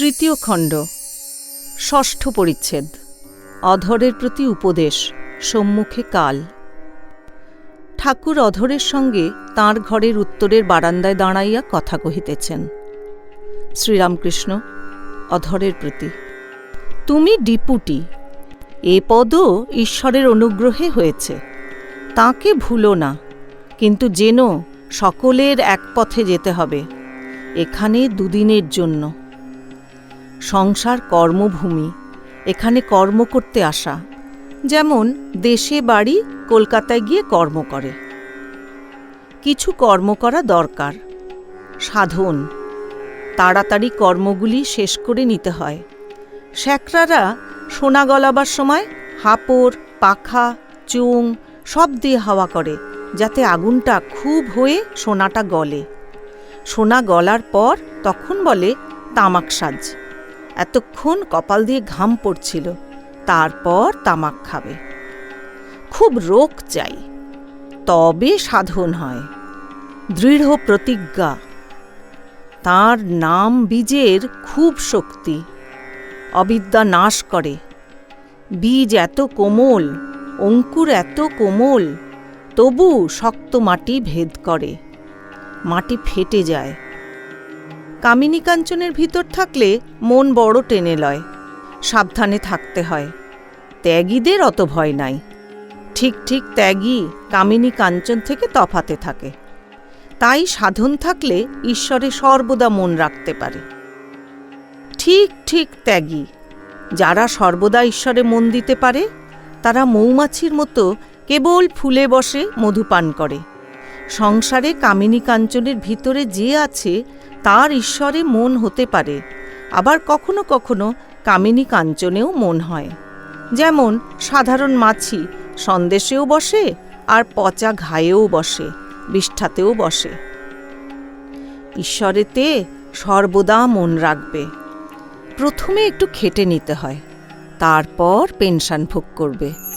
তৃতীয় খণ্ড। ষষ্ঠ পরিচ্ছেদ। অধরের প্রতি উপদেশ, সম্মুখে কাল। ঠাকুর অধরের সঙ্গে তাঁর ঘরের উত্তরের বারান্দায় দাঁড়াইয়া কথা কহিতেছেন। শ্রীরামকৃষ্ণ, অধরের প্রতি, তুমি ডিপুটি, এ পদও ঈশ্বরের অনুগ্রহে হয়েছে। তাকে ভুলো না, কিন্তু যেন সকলের এক পথে যেতে হবে, এখানে দুদিনের জন্য। সংসার কর্মভূমি, এখানে কর্ম করতে আসা। যেমন, দেশে বাড়ি, কলকাতায় গিয়ে কর্ম করে। কিছু কর্ম করা দরকার। সাধন। তাড়াতাড়ি কর্মগুলি শেষ করে নিতে হয়। শ্যাকরারা সোনা গলাবার সময় হাপড়, পাখা, চুং সব দিয়ে হাওয়া করে, যাতে আগুনটা খুব হয়ে সোনাটা গলে। সোনা গলার পর তখন বলে তামাক সাজ এতক্ষণ কপাল দিয়ে ঘাম পড়ছিল। তারপর তামাক খাবে। খুব রোগ চাই। তবে সাধন হয়। দৃঢ় প্রতিজ্ঞা। তার নাম বীজের খুব শক্তি। অবিদ্যা নাশ করে। বীজ এত কোমল, অঙ্কুর এত কোমল, তবু শক্ত মাটি ভেদ করে। মাটি ফেটে যায়। কামিনী কাঞ্চনের ভিতর থাকলে মন বড় টেনে লয়। সাবধানে থাকতে হয়। ত্যাগীদের অত ভয় নাই। ঠিক ঠিক ত্যাগী কামিনী কাঞ্চন থেকে তফাতে থাকে। তাই সাধন থাকলে ঈশ্বরে সর্বদা মন রাখতে পারে। ঠিক ঠিক ত্যাগী। যারা সর্বদা ঈশ্বরে মন দিতে পারে, তারা মৌমাছির মতো কেবল ফুলে বসে মধুপান করে। সংসারে কামিনী কাঞ্চনের ভিতরে যে আছে, তার ঈশ্বরে মন হতে পারে। আবার কখনো কখনো কামিনী কাঞ্চনেও মন হয়। যেমন, সাধারণ মাছি সন্দেশেও বসে, আর পচা ঘায়েও বসে, বিষ্ঠাতেও বসে। ঈশ্বরেতে সর্বদা মন রাখবে। প্রথমে একটু খেটে নিতে হয়, তারপর পেনশন ভোগ করবে।